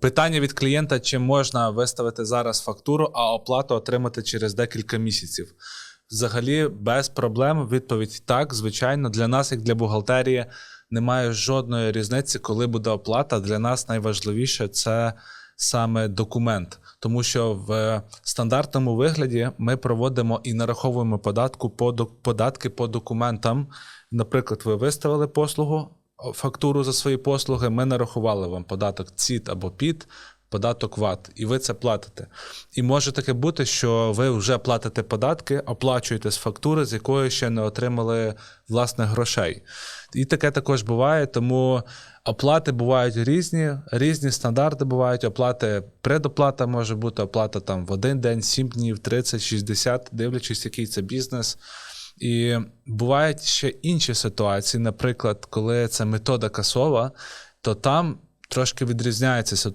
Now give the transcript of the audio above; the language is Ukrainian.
Питання від клієнта: чи можна виставити зараз фактуру, а оплату отримати через декілька місяців? Взагалі, без проблем. Відповідь так, звичайно, для нас, як для бухгалтерії, немає жодної різниці, коли буде оплата. Для нас найважливіше це саме документ, тому що в стандартному вигляді ми проводимо і нараховуємо податку по податки по документам. Наприклад, ви виставили послугу, фактуру за свої послуги, ми нарахували вам податок ЦІТ або ПІТ, податок ВАТ, і ви це платите. І може таке бути, що ви вже платите податки, оплачуєте з фактури, з якої ще не отримали власне грошей. І таке також буває, тому оплати бувають різні, різні стандарти бувають. Оплати, предоплата може бути оплата там в один день, 7 днів, 30, 60, дивлячись, який це бізнес. І бувають ще інші ситуації, наприклад, коли це метода касова, то там трошки відрізняється ситуація.